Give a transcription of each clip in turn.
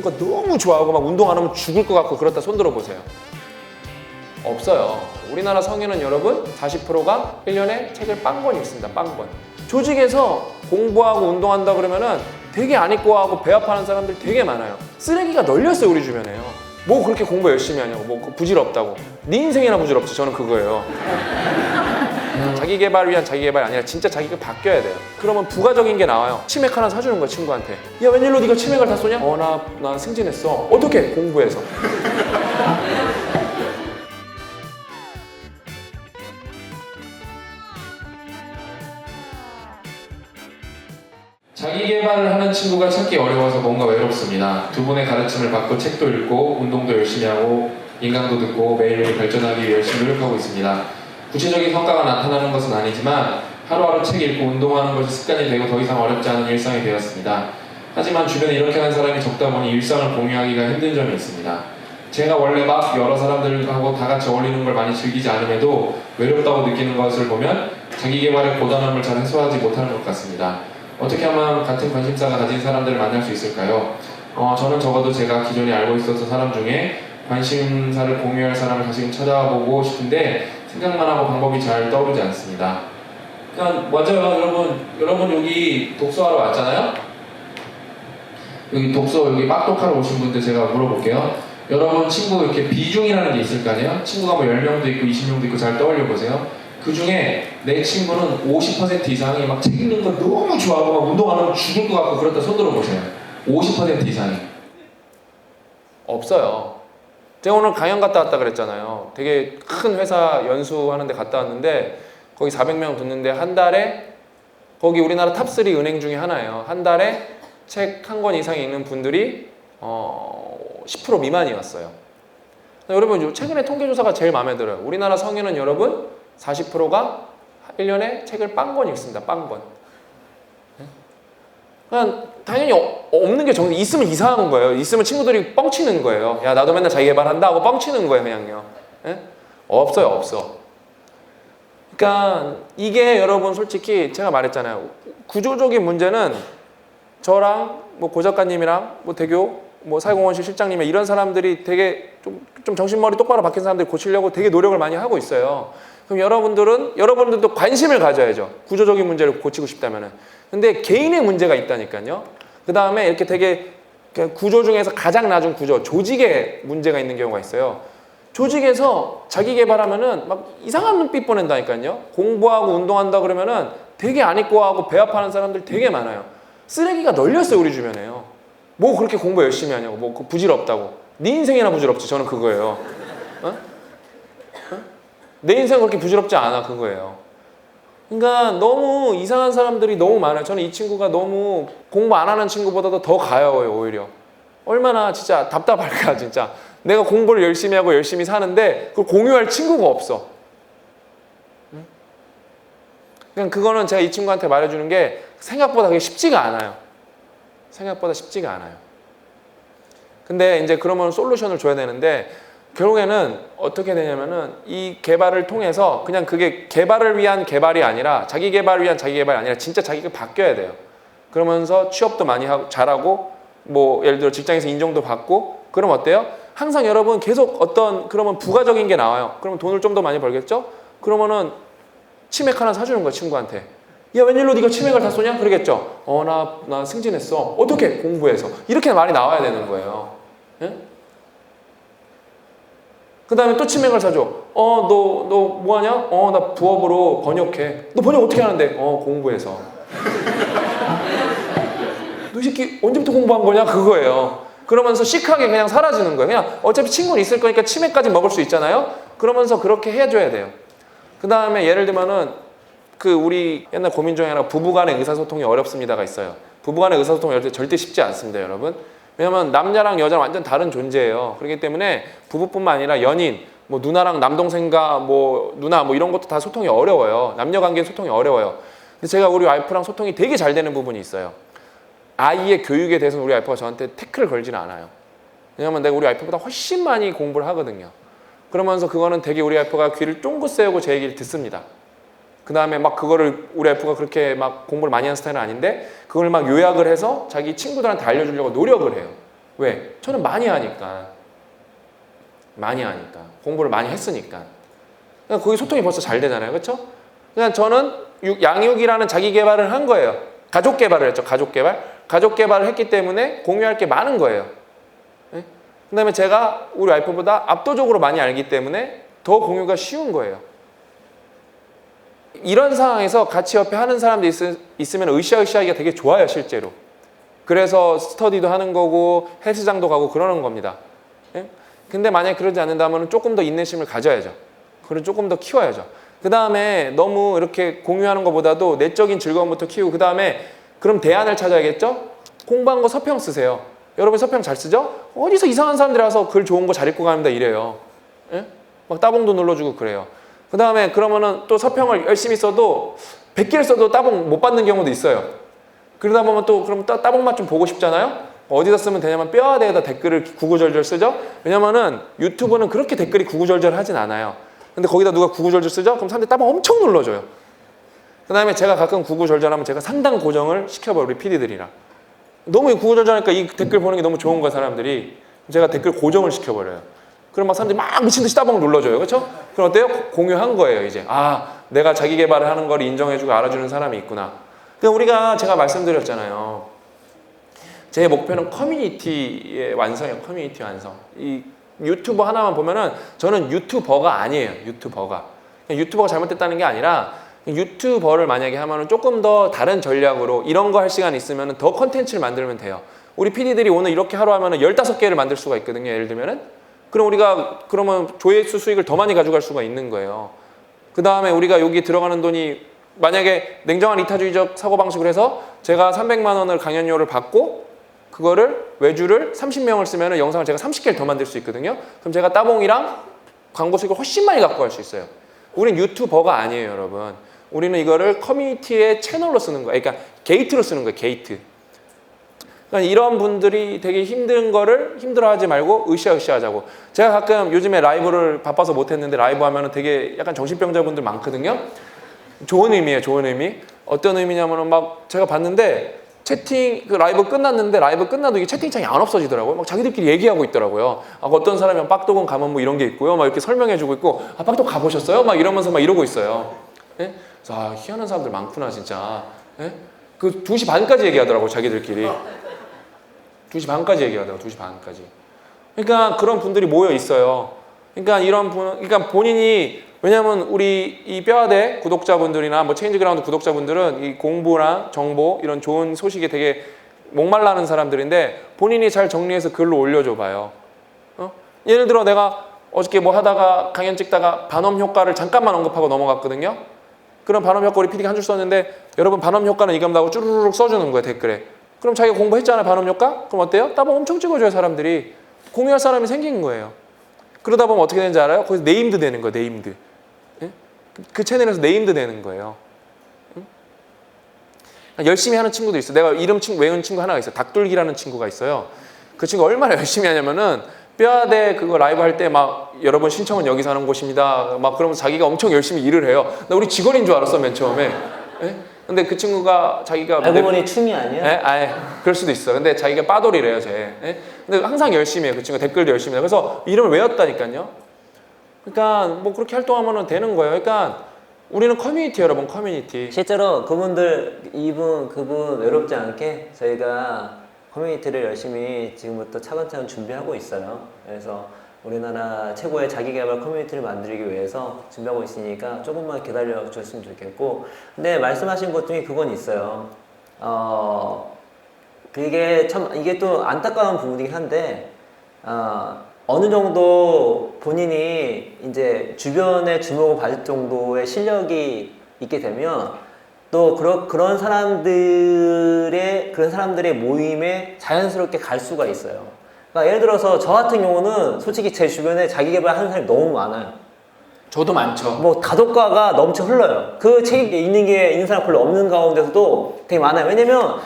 읽는 거 너무 좋아하고 막 운동 안 하면 죽을 것 같고 그렇다 손 들어보세요. 없어요. 우리나라 성인은 여러분 40%가 1년에 책을 빵번 읽습니다. 빵번. 조직에서 공부하고 운동한다 그러면은 되게 안 읽고 하고 배합하는 사람들 되게 많아요. 쓰레기가 널렸어요 우리 주변에요. 뭐 그렇게 공부 열심히 하냐고 뭐 그거 부질없다고. 네 인생이나 부질없지 저는 그거예요. 자기 개발을 위한 자기 개발이 아니라 진짜 자기가 바뀌어야 돼요. 그러면 부가적인 게 나와요. 치맥 하나 사주는 거야 친구한테. 야 웬일로 네가 치맥을 다 쏘냐? 어나 나 승진했어. 어떻게? 공부해서. 자기 개발을 하는 친구가 찾기 어려워서 뭔가 외롭습니다. 두 분의 가르침을 받고 책도 읽고 운동도 열심히 하고 인강도 듣고 매일매일 발전하기 위해 열심히 노력하고 있습니다. 구체적인 성과가 나타나는 것은 아니지만 하루하루 책 읽고 운동하는 것이 습관이 되고 더 이상 어렵지 않은 일상이 되었습니다. 하지만 주변에 이렇게 하는 사람이 적다 보니 일상을 공유하기가 힘든 점이 있습니다. 제가 원래 막 여러 사람들하고 다 같이 어울리는 걸 많이 즐기지 않음에도 외롭다고 느끼는 것을 보면 자기 개발의 고단함을 잘 해소하지 못하는 것 같습니다. 어떻게 하면 같은 관심사가 가진 사람들을 만날 수 있을까요? 어, 저는 적어도 제가 기존에 알고 있었던 사람 중에 관심사를 공유할 사람을 다시 찾아보고 싶은데 생각만 하고 방법이 잘 떠오르지 않습니다. 그냥 맞아요, 여러분. 여러분 여기 독서하러 왔잖아요. 여기 독서 여기 빡독하러 오신 분들 제가 물어볼게요. 여러분 친구 이렇게 비중이라는 게 있을 거 아니에요? 친구가 뭐 10명도 있고 20명도 있고 잘 떠올려 보세요. 그 중에 내 친구는 50% 이상이 막 책 읽는 거 너무 좋아하고 막 운동 안 하면 죽을 것 같고 그렇다 손 들어 보세요. 50% 이상이. 없어요. 제가 오늘 강연 갔다 왔다 그랬잖아요. 되게 큰 회사 연수하는데 갔다 왔는데 거기 400명 듣는데 한 달에 거기 우리나라 탑3 은행 중에 하나예요. 한 달에 책 한 권 이상 읽는 분들이 어, 10% 미만이었어요. 여러분 최근에 통계조사가 제일 마음에 들어요. 우리나라 성인은 여러분 40%가 1년에 책을 빵번 읽습니다. 빵번. 그냥 당연히 어- 없는 게 정상 있으면 이상한 거예요. 있으면 친구들이 뻥치는 거예요. 야 나도 맨날 자기 개발한다 하고 뻥치는 거예요 그냥요. 예? 없어요 없어. 그러니까 이게 여러분 솔직히 제가 말했잖아요. 구조적인 문제는 저랑 뭐 고작가님이랑 뭐 대교 뭐 사회공헌실 실장님이 이런 사람들이 되게 좀, 좀 정신머리 똑바로 박힌 사람들 고치려고 되게 노력을 많이 하고 있어요. 그럼 여러분들은 여러분들도 관심을 가져야죠. 구조적인 문제를 고치고 싶다면은. 근데 개인의 문제가 있다니까요. 그 다음에 이렇게 되게 그 구조 중에서 가장 낮은 구조, 조직에 문제가 있는 경우가 있어요. 조직에서 자기 개발하면은 막 이상한 눈빛 보낸다니까요. 공부하고 운동한다 그러면은 되게 안 입고 하고 배합하는 사람들 되게 많아요. 쓰레기가 널렸어요 우리 주변에요. 뭐 그렇게 공부 열심히 하냐고, 뭐그 부질없다고. 네 인생이나 부질없지 저는 그거예요. 어? 어? 내 인생 그렇게 부질없지 않아 그거예요. 그러니까 너무 이상한 사람들이 너무 많아요. 저는 이 친구가 너무 공부 안 하는 친구보다도 더 가여워요 오히려. 얼마나 진짜 답답할까 진짜. 내가 공부를 열심히 하고 열심히 사는데 그걸 공유할 친구가 없어. 응? 그냥 그거는 제가 이 친구한테 말해주는 게 생각보다 그게 쉽지가 않아요. 생각보다 쉽지가 않아요. 근데 이제 그러면 솔루션을 줘야 되는데 결국에는 어떻게 되냐면은 이 개발을 통해서 그냥 그게 개발을 위한 개발이 아니라 자기 개발을 위한 자기 개발이 아니라 진짜 자기가 바뀌어야 돼요. 그러면서 취업도 많이 하고 잘하고 뭐 예를 들어 직장에서 인정도 받고 그럼 어때요? 항상 여러분 계속 어떤 그러면 부가적인 게 나와요. 그러면 돈을 좀 더 많이 벌겠죠? 그러면은 치맥 하나 사주는 거야 친구한테. 야 웬일로 네가 치맥을 다 쏘냐? 그러겠죠. 어나나 승진했어. 어떻게 공부해서 이렇게 말이 나와야 되는 거예요. 예? 그 다음에 또 치맥을 사줘. 어, 너, 너 뭐하냐? 어, 나 부업으로 번역해. 너 번역 어떻게 하는데? 어, 공부해서. 너이 새끼 언제부터 공부한 거냐? 그거예요. 그러면서 시크하게 그냥 사라지는 거예요. 그냥 어차피 친구는 있을 거니까 치맥까지 먹을 수 있잖아요? 그러면서 그렇게 해줘야 돼요. 그 다음에 예를 들면은 그 우리 옛날 고민 중에 하나 부부간의 의사소통이 어렵습니다가 있어요. 부부간의 의사소통이 절대 쉽지 않습니다, 여러분. 왜냐면 남자랑 여자는 완전 다른 존재예요. 그렇기 때문에 부부뿐만 아니라 연인, 뭐 누나랑 남동생과 뭐 누나 뭐 이런 것도 다 소통이 어려워요. 남녀 관계 소통이 어려워요. 근데 제가 우리 와이프랑 소통이 되게 잘 되는 부분이 있어요. 아이의 교육에 대해서는 우리 와이프가 저한테 태클을 걸지는 않아요. 왜냐면 내가 우리 와이프보다 훨씬 많이 공부를 하거든요. 그러면서 그거는 되게 우리 와이프가 귀를 쫑긋 세우고 제 얘기를 듣습니다. 그 다음에 막 그거를 우리 와이프가 그렇게 막 공부를 많이 하는 스타일은 아닌데 그걸 막 요약을 해서 자기 친구들한테 알려주려고 노력을 해요. 왜? 저는 많이 하니까. 많이 하니까. 공부를 많이 했으니까. 그러니까 거기 소통이 벌써 잘 되잖아요. 그렇죠? 그냥 저는 육- 양육이라는 자기 개발을 한 거예요. 가족 개발을 했죠. 가족 개발. 가족 개발을 했기 때문에 공유할 게 많은 거예요. 예? 그다음에 제가 우리 와이프보다 압도적으로 많이 알기 때문에 더 공유가 쉬운 거예요. 이런 상황에서 같이 옆에 하는 사람들이 있, 있으면 으쌰으쌰하기가 되게 좋아요, 실제로. 그래서 스터디도 하는 거고 헬스장도 가고 그러는 겁니다. 예? 근데 만약에 그러지 않는다면 조금 더 인내심을 가져야죠. 그리고 조금 더 키워야죠. 그 다음에 너무 이렇게 공유하는 것보다도 내적인 즐거움부터 키우고 그 다음에 그럼 대안을 찾아야겠죠? 공부한 거 서평 쓰세요. 여러분 서평 잘 쓰죠? 어디서 이상한 사람들이 와서 글 좋은 거 잘 읽고 갑니다 이래요. 예? 막 따봉도 눌러주고 그래요. 그 다음에 그러면은 또 서평을 열심히 써도 100개를 써도 따봉 못 받는 경우도 있어요. 그러다 보면 또 그럼 따, 따봉 맛 좀 보고 싶잖아요. 어디다 쓰면 되냐면 뼈아대에다 댓글을 구구절절 쓰죠. 왜냐면은 유튜브는 그렇게 댓글이 구구절절 하진 않아요. 근데 거기다 누가 구구절절 쓰죠? 그럼 사람들이 따봉 엄청 눌러줘요. 그 다음에 제가 가끔 구구절절하면 제가 상당 고정을 시켜봐요 우리 PD들이랑. 너무 구구절절하니까 이 댓글 보는 게 너무 좋은 거야 사람들이. 제가 댓글 고정을 시켜버려요. 그럼 막 사람들이 막 미친 듯이 따봉 눌러줘요. 그렇죠? 그럼 어때요? 공유한 거예요 이제. 아 내가 자기 개발을 하는 걸 인정해주고 알아주는 사람이 있구나. 그러니까 우리가 제가 말씀드렸잖아요. 제 목표는 커뮤니티의 완성이에요. 커뮤니티 완성. 이 유튜버 하나만 보면은 저는 유튜버가 아니에요. 유튜버가. 그냥 유튜버가 잘못됐다는 게 아니라 유튜버를 만약에 하면은 조금 더 다른 전략으로 이런 거 할 시간 있으면은 더 컨텐츠를 만들면 돼요. 우리 PD들이 오늘 이렇게 하루 하면은 15개를 만들 수가 있거든요. 예를 들면은. 그럼 우리가 그러면 조회수 수익을 더 많이 가져갈 수가 있는 거예요. 그 다음에 우리가 여기 들어가는 돈이 만약에 냉정한 이타주의적 사고방식으로 해서 제가 300만 원을 강연료를 받고 그거를 외주를 30명을 쓰면 영상을 제가 30개를 더 만들 수 있거든요. 그럼 제가 따봉이랑 광고 수익을 훨씬 많이 갖고 갈 수 있어요. 우린 유튜버가 아니에요, 여러분. 우리는 이거를 커뮤니티의 채널로 쓰는 거예요. 그러니까 게이트로 쓰는 거예요, 게이트. 그러니까 이런 분들이 되게 힘든 거를 힘들어하지 말고 으쌰으쌰 하자고. 제가 가끔 요즘에 라이브를 바빠서 못했는데 라이브 하면은 되게 약간 정신병자분들 많거든요. 좋은 의미예요, 좋은 의미. 어떤 의미냐면은 막 제가 봤는데 채팅 그 라이브 끝났는데 라이브 끝나도 이게 채팅창이 안 없어지더라고요. 막 자기들끼리 얘기하고 있더라고요. 아, 어떤 사람이 빡도건 가면 뭐 이런 게 있고요. 막 이렇게 설명해주고 있고 아 빡도 가보셨어요? 막 이러면서 막 이러고 있어요. 예? 그래서 아 희한한 사람들 많구나 진짜. 예? 그 2시 반까지 얘기하더라고 요 자기들끼리. 2시 반까지 얘기하더라고 2시 반까지. 그러니까 그런 분들이 모여 있어요. 그러니까 이런 분, 그러니까 본인이 왜냐하면 우리 이 뼈아대 구독자분들이나 뭐 체인지그라운드 구독자분들은 이 공부랑 정보 이런 좋은 소식에 되게 목말라는 사람들인데 본인이 잘 정리해서 글로 올려줘 봐요. 어? 예를 들어 내가 어저께 뭐 하다가 강연 찍다가 반음 효과를 잠깐만 언급하고 넘어갔거든요. 그럼 반음 효과 우리 PD가 한 줄 썼는데 여러분 반음 효과는 이겁다고 쭈루루룩 써주는 거예요 댓글에. 그럼 자기가 공부했잖아요 반음 효과? 그럼 어때요? 따봉 엄청 찍어줘요 사람들이. 공유할 사람이 생긴 거예요. 그러다 보면 어떻게 되는지 알아요? 거기서 네임드 되는 거예요 네임드. 예? 그- 그 채널에서 네임드 되는 거예요. 응? 열심히 하는 친구도 있어. 내가 이름 친구 외운 친구 하나가 있어. 닭둘기라는 친구가 있어요. 그 친구 얼마나 열심히 하냐면은 뼈아대 그거 라이브 할 때 막 여러분 신청은 여기서 하는 곳입니다. 막 그러면서 자기가 엄청 열심히 일을 해요. 나 우리 직원인 줄 알았어 맨 처음에. 예? 근데 그 친구가 자기가 알고 보니 춤이 아니야? 예? 아예 그럴 수도 있어. 근데 자기가 빠돌이래요, 쟤. 예? 근데 항상 열심히 해요. 그 친구 댓글도 열심히 해요. 그래서 이름을 외웠다니까요. 그러니까 뭐 그렇게 활동하면 되는 거예요. 그러니까 우리는 커뮤니티 여러분, 커뮤니티. 실제로 그분들 이분 그분 외롭지 않게 저희가 커뮤니티를 열심히 지금부터 차근차근 준비하고 있어요. 그래서 우리나라 최고의 자기개발 커뮤니티를 만들기 위해서 준비하고 있으니까 조금만 기다려 주셨으면 좋겠고 근데 말씀하신 것 중에 그건 있어요. 어 그게 참 이게 또 안타까운 부분이긴 한데 아, 어느 정도 본인이 이제 주변의 주목을 받을 정도의 실력이 있게 되면 또 그런 그런 사람들의 그런 사람들의 모임에 자연스럽게 갈 수가 있어요. 그러니까 예를 들어서 저 같은 경우는 솔직히 제 주변에 자기 개발 하는 사람이 너무 많아요. 저도 많죠. 뭐 다독가가 넘쳐 흘러요. 그 책이 있는 게 있는 사람 별로 없는 가운데서도 되게 많아요. 왜냐면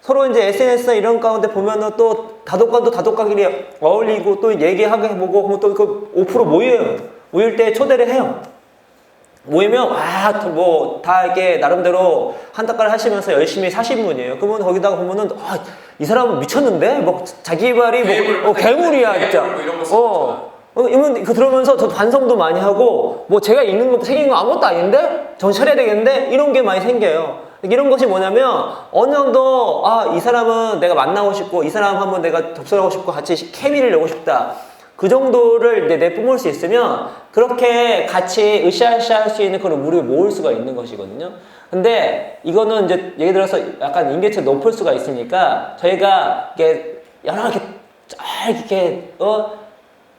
서로 이제 SNS나 이런 가운데 보면은 또 다독가도 다독가끼리 어울리고 또 얘기하게 해보고 그럼 또그 5% 모여요. 모일 때 초대를 해요. 모이면 와뭐다 이렇게 나름대로 한달까지 하시면서 열심히 사신 분이에요. 그러면 거기다가 보면은 아, 이 사람은 미쳤는데 뭐 자기 개발이 괴물, 뭐 어, 괴물이야 진짜. 뭐 어. 어, 이분 그 들으면서 저 반성도 많이 하고 뭐 제가 읽는 거 생긴 거 아무것도 아닌데 차려야 되겠는데 이런 게 많이 생겨요. 이런 것이 뭐냐면 어느 정도 아 이 사람은 내가 만나고 싶고 이 사람 한번 내가 접선하고 싶고 같이 케미를 내고 싶다. 그 정도를 내, 내뿜을 수 있으면 그렇게 같이 으쌰으쌰 할 수 있는 그런 무리를 모을 수가 있는 것이거든요. 근데 이거는 이제 예를 들어서 약간 임계치 높을 수가 있으니까 저희가 이게 여러 이렇게 쫙 이렇게 어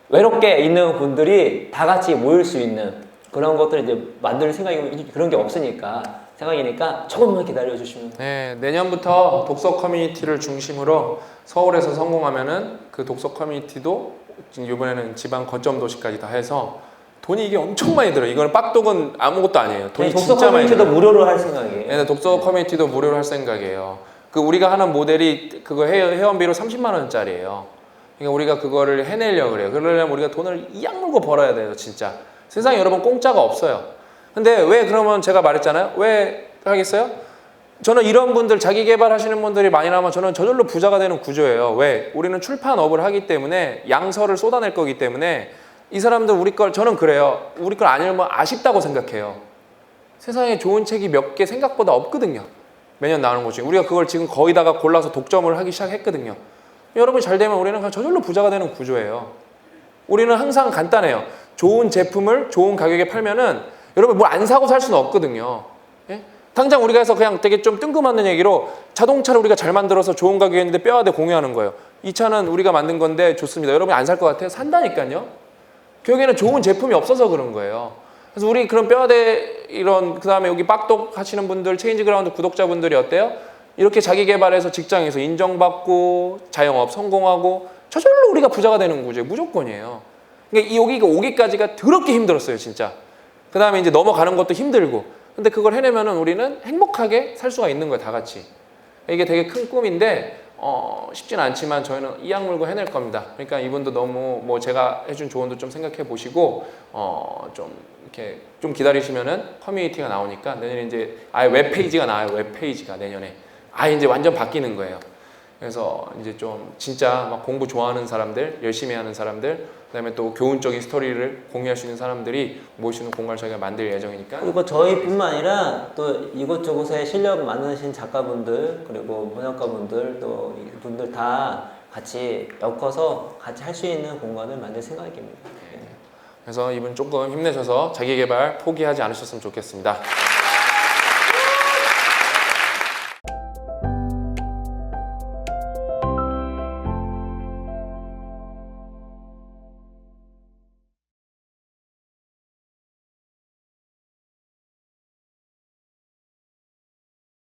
외롭게 있는 분들이 다 같이 모일 수 있는 그런 것들을 이제 만들 생각이 그런 게 없으니까 생각이니까 조금만 기다려 주시면 네, 내년부터 독서 커뮤니티를 중심으로 서울에서 성공하면은 그 독서 커뮤니티도 이번에는 지방 거점 도시까지 다 해서 돈이 이게 엄청 많이 들어요. 이거는 빡독은 아무것도 아니에요. 돈이 독서 진짜 많이 커뮤니티도 들어요. 무료로 할 생각이에요. 네, 독서 커뮤니티도 무료로 할 생각이에요. 그 우리가 하는 모델이 그거 회- 회원비로 30만 원짜리예요. 그러니까 우리가 그거를 해내려고 그래요. 그러려면 우리가 돈을 이악 물고 벌어야 돼요, 진짜. 세상에 여러분 공짜가 없어요. 근데 왜 그러면 제가 말했잖아요. 왜 하겠어요? 저는 이런 분들 자기 개발하시는 분들이 많이 나오면 저는 저절로 부자가 되는 구조예요. 왜? 우리는 출판업을 하기 때문에 양서를 쏟아낼 거기 때문에 이 사람들 우리 걸 저는 그래요. 우리 걸 안 읽으면 아쉽다고 생각해요. 세상에 좋은 책이 몇 개 생각보다 없거든요. 매년 나오는 거지. 우리가 그걸 지금 거의 다가 골라서 독점을 하기 시작했거든요. 여러분이 잘 되면 우리는 그냥 저절로 부자가 되는 구조예요. 우리는 항상 간단해요. 좋은 제품을 좋은 가격에 팔면은 여러분 뭐안 사고 살 수는 없거든요. 예? 당장 우리가 해서 그냥 되게 좀 뜬금없는 얘기로 자동차를 우리가 잘 만들어서 좋은 가격에 했는데 뼈아대 공유하는 거예요. 이 차는 우리가 만든 건데 좋습니다. 여러분이 안 살 것 같아요? 산다니까요. 결국에는 좋은 제품이 없어서 그런 거예요. 그래서 우리 그런 뼈아대 이런 그 다음에 여기 빡독 하시는 분들 체인지 그라운드 구독자분들이 어때요? 이렇게 자기 개발해서 직장에서 인정받고 자영업 성공하고 저절로 우리가 부자가 되는 구조예요. 무조건이에요. 그러니까 이 여기가 오기까지가 더럽게 힘들었어요, 진짜. 그 다음에 이제 넘어가는 것도 힘들고. 근데 그걸 해내면은 우리는 행복하게 살 수가 있는 거예요, 다 같이. 이게 되게 큰 꿈인데 어, 쉽진 않지만 저희는 이악 물고 해낼 겁니다. 그러니까 이분도 너무 뭐 제가 해준 조언도 좀 생각해 보시고 어, 좀 이렇게 좀 기다리시면은 커뮤니티가 나오니까 내년에 이제 아예 웹 페이지가 나와요. 웹 페이지가 내년에 아예 이제 완전 바뀌는 거예요. 그래서 이제 좀 진짜 막 공부 좋아하는 사람들, 열심히 하는 사람들, 그다음에 또 교훈적인 스토리를 공유할 수 있는 사람들이 모시는 공간을 저희가 만들 예정이니까 그리고 저희뿐만 아니라 또 이곳저곳에 실력 많으신 작가분들 그리고 번역가분들 또 분들 다 같이 엮어서 같이 할 수 있는 공간을 만들 생각입니다. 그래서 이분 조금 힘내셔서 자기 개발 포기하지 않으셨으면 좋겠습니다.